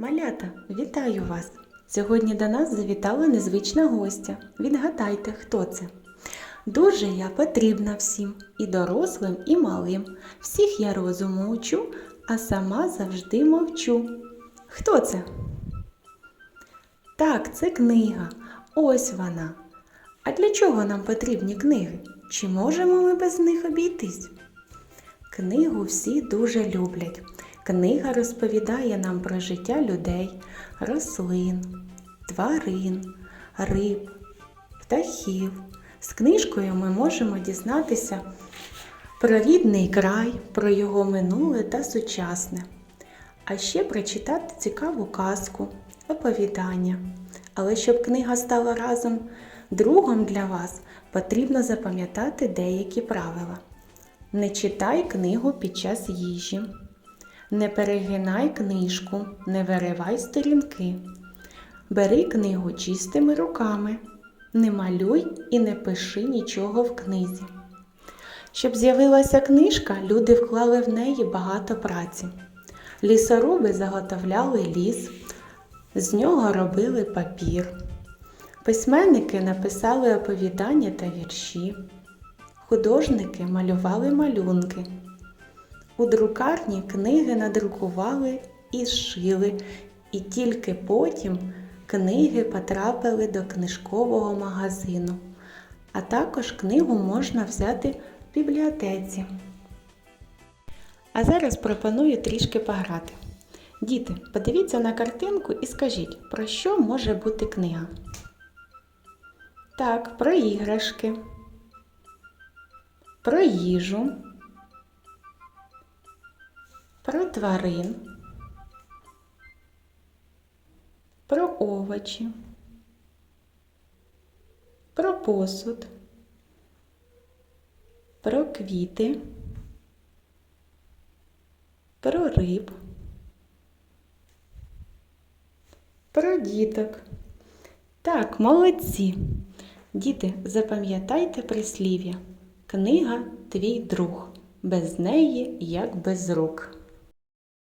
Малята, вітаю вас! Сьогодні до нас завітала незвична гостя. Відгадайте, хто це? Дуже я потрібна всім, і дорослим, і малим. Всіх я розуму учу, а сама завжди мовчу. Хто це? Так, це книга. Ось вона. А для чого нам потрібні книги? Чи можемо ми без них обійтись? Книгу всі дуже люблять. Книга розповідає нам про життя людей, рослин, тварин, риб, птахів. З книжкою ми можемо дізнатися про рідний край, про його минуле та сучасне. А ще прочитати цікаву казку, оповідання. Але щоб книга стала разом другом для вас, потрібно запам'ятати деякі правила. Не читай книгу під час їжі. Не перегинай книжку, не виривай сторінки. Бери книгу чистими руками. Не малюй і не пиши нічого в книзі. Щоб з'явилася книжка, люди вклали в неї багато праці. Лісоруби заготовляли ліс, з нього робили папір. Письменники написали оповідання та вірші. Художники малювали малюнки. У друкарні книги надрукували і зшили, і тільки потім книги потрапили до книжкового магазину. А також книгу можна взяти в бібліотеці. А зараз пропоную трішки пограти. Діти, подивіться на картинку і скажіть, про що може бути книга? Так, про іграшки, про їжу, про тварин, про овочі, про посуд, про квіти, про риб, про діток. Так, молодці. Діти, запам'ятайте прислів'я. Книга твій друг, без неї як без рук.